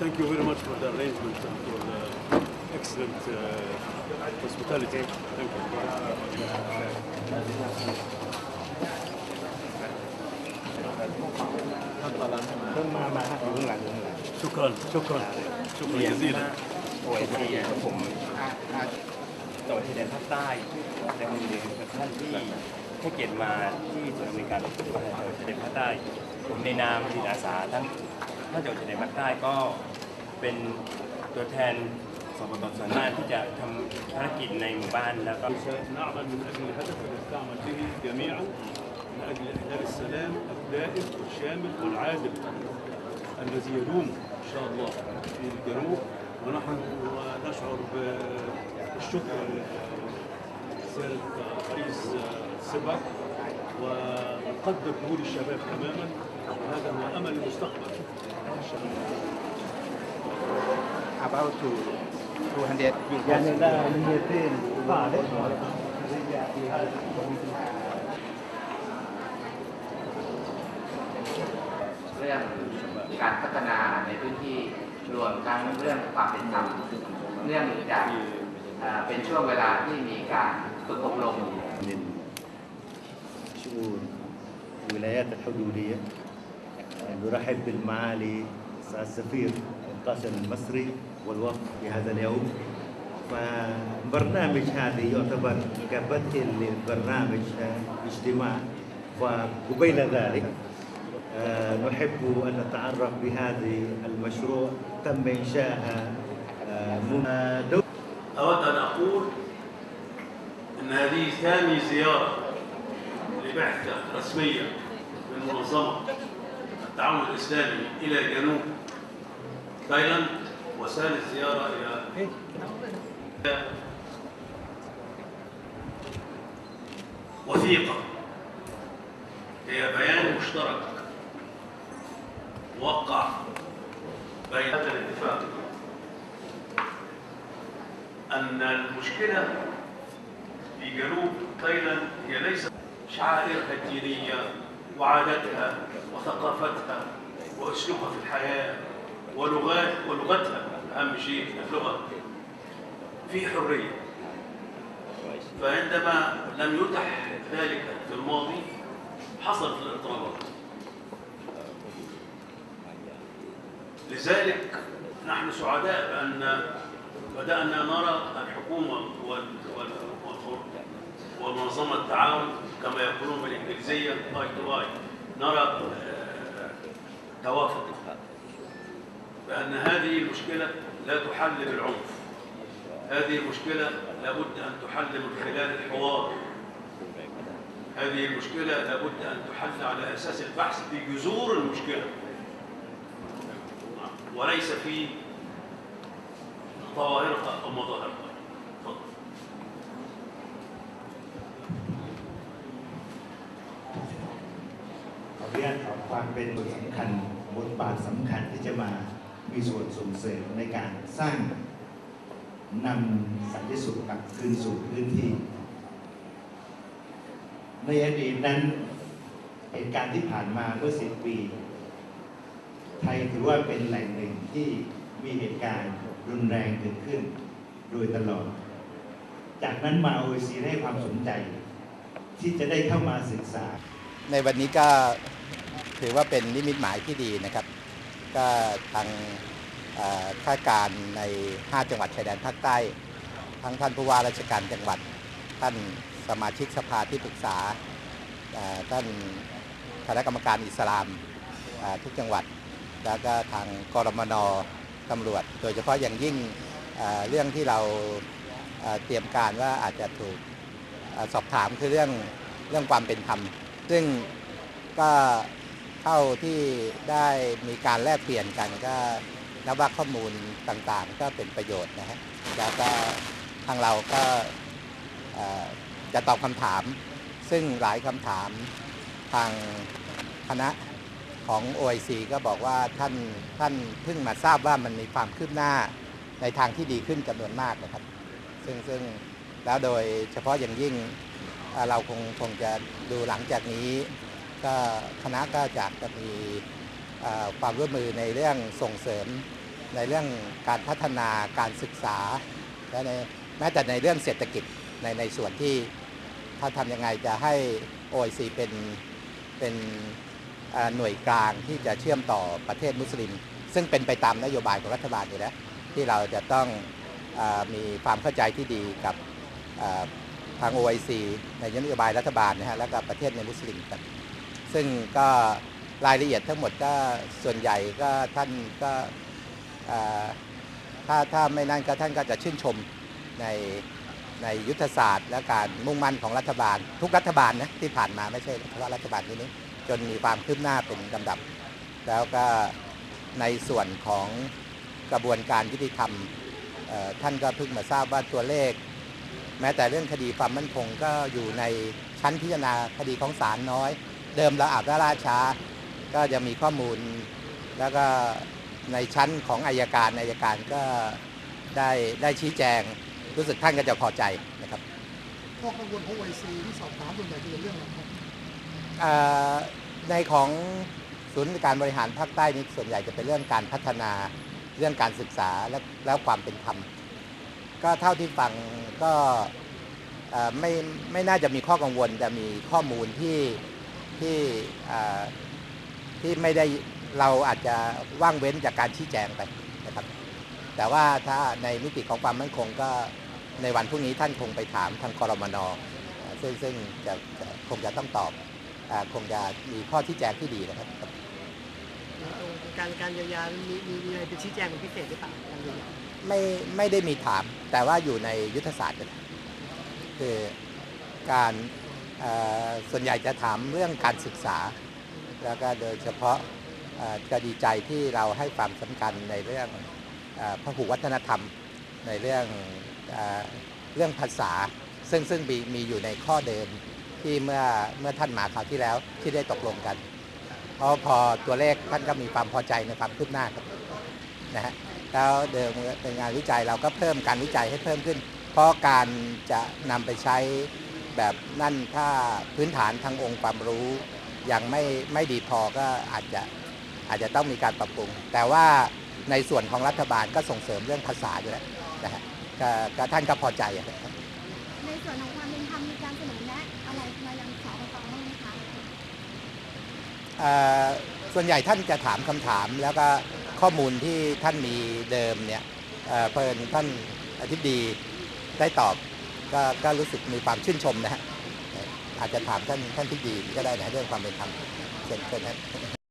thank you very much for the arrangement and for the excellent uh, hospitality. Thank you. شكرا شكرا شكرا جزيلا โอยที่ผมอาอาจังหวัดชายแดนภาคใต้ในวันนี้กับท่านที่ให้เกียรติมาที่ศูนย์อำนวยการจังหวัดชายแดนภาคใต้ ผมในนามจิตอาสาทั้ง ท่านจังหวัดชายแดนภาคใต้ก็เป็นตัวแทนสปตส่วนหน้าที่จะทำภารกิจในหมู่บ้านแล้วก็ نعمل من اجل الهدف الذي تعمل به جميعا من اجل احلال السلام الدائم والشامل والعادل الذي يدوم ان شاء الله في الجنوب ونحن نشعر بالشكر لسياده رئيس السبع ونقدر جهود الشباب تماما وهذا هو امل المستقبل about to 200 يعني لا 200 قاعدة เรื่องการพัฒนาในพื้นที่รวมทั้งเรื่องความเป็นธรรมเนื่องจากเอ่อเป็นช่วงเวลาที่มีการฝึกอบรม من شؤون الولايات الحدودية نرحب بالمعالي سعادة السفير القاسم المصري والوفد في هذا اليوم. فبرنامج هذا يعتبر كبدء للبرنامج اجتماع. وقبيل ذلك آه، نحب أن نتعرف بهذه المشروع. تم إنشاءها آه، من أود أن أقول أن هذه ثاني زيارة لبعثة رسمية من منظمة التعاون الإسلامي إلى جنوب تايلاند وثالث زيارة إلى وثيقة. هي بيان مشترك. موقع بين هذا الاتفاق أن المشكلة في جنوب تايلاند هي ليست شعائرها الدينية وعاداتها وثقافتها وأسلوبها في الحياة. ولغات ولغتها أهم شيء اللغة في حرية. فعندما لم يتح ذلك في الماضي حصلت الاضطرابات لذلك نحن سعداء بأن بدأنا نرى الحكومة ومنظمة التعاون كما يقولون بالإنجليزية آي تو آي نرى آه، توافق. بأن هذه المشكلة لا تحل بالعنف هذه المشكلة لابد أن تحل من خلال الحوار هذه المشكلة لابد أن تحل على أساس البحث في جذور المشكلة وليس في ظواهرها أو مظاهرها تفضلขออนุญาตขอความเป็นบทสำคัญบทบาทสำคัญที่จะมา มีส่วนส่งเสริมในการสร้างนำสันติสุขกลับคืนสู่พื้นที่ ในอดีตนั้นเหตุการณ์ที่ผ่านมาเมื่อสิบปี ไทยถือว่าเป็นแหล่งหนึ่งที่มีเหตุการณ์รุนแรงเกิดขึ้นโดยตลอด จากนั้นมา OEC ได้ให้ความสนใจ ที่จะได้เข้ามาศึกษา ในวันนี้ก็ถือว่าเป็นนิมิตหมายที่ดีนะครับ ก็ทางข้าราชการใน 5 จังหวัดชายแดนภาคใต้ ทั้งท่านผู้ว่าราชการจังหวัด ท่านสมาชิกสภาที่ปรึกษาท่านคณะกรรมการอิสลามทุกจังหวัด แล้วก็ทางกรมนตำรวจ โดยเฉพาะอย่างยิ่งเรื่องที่เราเตรียมการว่าอาจจะถูกสอบถามคือเรื่องเรื่องความเป็นธรรม ซึ่งก็ เท่าที่ได้มีการแลกเปลี่ยนกันก็นับว่าข้อมูลต่างๆ ก็เป็นประโยชน์นะฮะแล้วก็ทางเราก็จะตอบคำถาม ซึ่งหลายคำถามทางคณะของ OIC ก็บอกว่าท่านท่านเพิ่งมาทราบว่ามันมีความคืบหน้าในทางที่ดีขึ้นจำนวนมากนะครับ ซึ่งซึ่งแล้วโดยเฉพาะอย่างยิ่งเราคงคงจะดูหลังจากนี้ ก็คณะก็จะจะมีความร่วมมือในเรื่องส่งเสริมในเรื่องการพัฒนาการศึกษาและในแม้แต่ในเรื่องเศรษฐกิจในในส่วนที่ถ้าทำยังไงจะให้ OIC เป็นเป็นหน่วยกลางที่จะเชื่อมต่อประเทศมุสลิม ซึ่งเป็นไปตามนโยบายของรัฐบาลอยู่แล้วที่เราจะต้องอมีความเข้าใจที่ดีกับเอ่อทาง OIC ในนโยบายรัฐบาลนะฮะแล้วก็ประเทศในมุสลิมครับ ซึ่งก็รายละเอียดทั้งหมดก็ส่วนใหญ่ก็ท่านก็ถ้าถ้าไม่นั่นก็ท่านก็จะชื่นชมในในยุทธศาสตร์ และการมุ่งมั่นของรัฐบาล ทุกรัฐบาลนะที่ผ่านมาไม่ใช่เฉพาะรัฐบาลนี้จนมีความคืบหน้าเป็นลำดับ แล้วก็ในส่วนของกระบวนการยุติธรรมท่านก็เพิ่งมาทราบว่าตัวเลข แม้แต่เรื่องคดีความมั่นคงก็อยู่ในชั้นพิจารณาคดีของศาลน้อย เดิมเราอาจจะล่าช้า ก็จะมีข้อมูล แล้วก็ในชั้นของอายการอายการก็ได้ได้ชี้แจง รู้สึกท่านก็จะพอใจนะครับข้อกังวลของไอซีที่สอบถามส่วนใหญ่จะเป็นเรื่องอะไรครับเอ่อในของศูนย์การบริหารภาคใต้นี้ส่วนใหญ่จะเป็นเรื่องการพัฒนาเรื่องการศึกษาและแล้วความเป็นธรรมก็เท่าที่ฟังก็เอ่อไม่ไม่น่าจะมีข้อกังวลจะมีข้อมูลที่ ที่เอ่อที่ไม่ได้เราอาจจะว่างเว้นจากการชี้แจงไปนะครับ แต่ว่าถ้าในมิติของความมั่นคงก็ในวันพรุ่งนี้ท่านคงไปถามทางกรมนเอ่อซึ่งซึ่งจะจะคงจะต้องตอบอ่าคงจะมีข้อที่แจงที่ดีนะครับ การการเยียวยามีมีมีอะไรเป็นชี้แจงเป็นพิเศษหรือเปล่าการเยียวยาไม่ไม่ได้มีถามแต่ว่าอยู่ในยุทธศาสตร์อยู่แล้วคือการเอ่อ ส่วนใหญ่จะถามเรื่องการศึกษา แล้วก็โดยเฉพาะเอ่อก็ดีใจที่เราให้ความสำคัญในเรื่องอพหุวัฒนธรรมในเรื่องเอ่อเรื่องภาษา ซึ่งซึ่งมีมีอยู่ในข้อเดิมที่เมื่อเมื่อท่านมาคราวที่แล้วที่ได้ตกลงกันเพราะพอตัวเลขท่านก็มีความพอใจในความคืบหน้าครับนะฮะแล้วเดิมเป็นงานวิจัยเราก็เพิ่มการวิจัยให้เพิ่มขึ้น เพราะการจะนำไปใช้ แบบนั่นถ้าพื้นฐานทางองค์ความรู้ ยังไม่ไม่ดีพอก็อาจจะอาจจะต้องมีการปรับปรุง แต่ว่าในส่วนของรัฐบาลก็ส่งเสริมเรื่องภาษาอยู่แล้วนะฮะก็ก็ท่านก็พอใจอะครับในส่วนของความเป็นธรรมมีการเสนอแนะอะไรมายังสอบตบ้างไหมคะเอ่อส่วนใหญ่ท่านจะถามคำถามแล้วก็ข้อมูลที่ท่านมีเดิมเนี่ยเอ่อเพลินท่านอธิบดีได้ตอบ ก็ก็รู้สึกมีความชื่นชมนะฮะอาจจะถามท่านท่านที่ดีก็ได้นะเรื่องความเป็นธรรมเช่นเช่นนั้น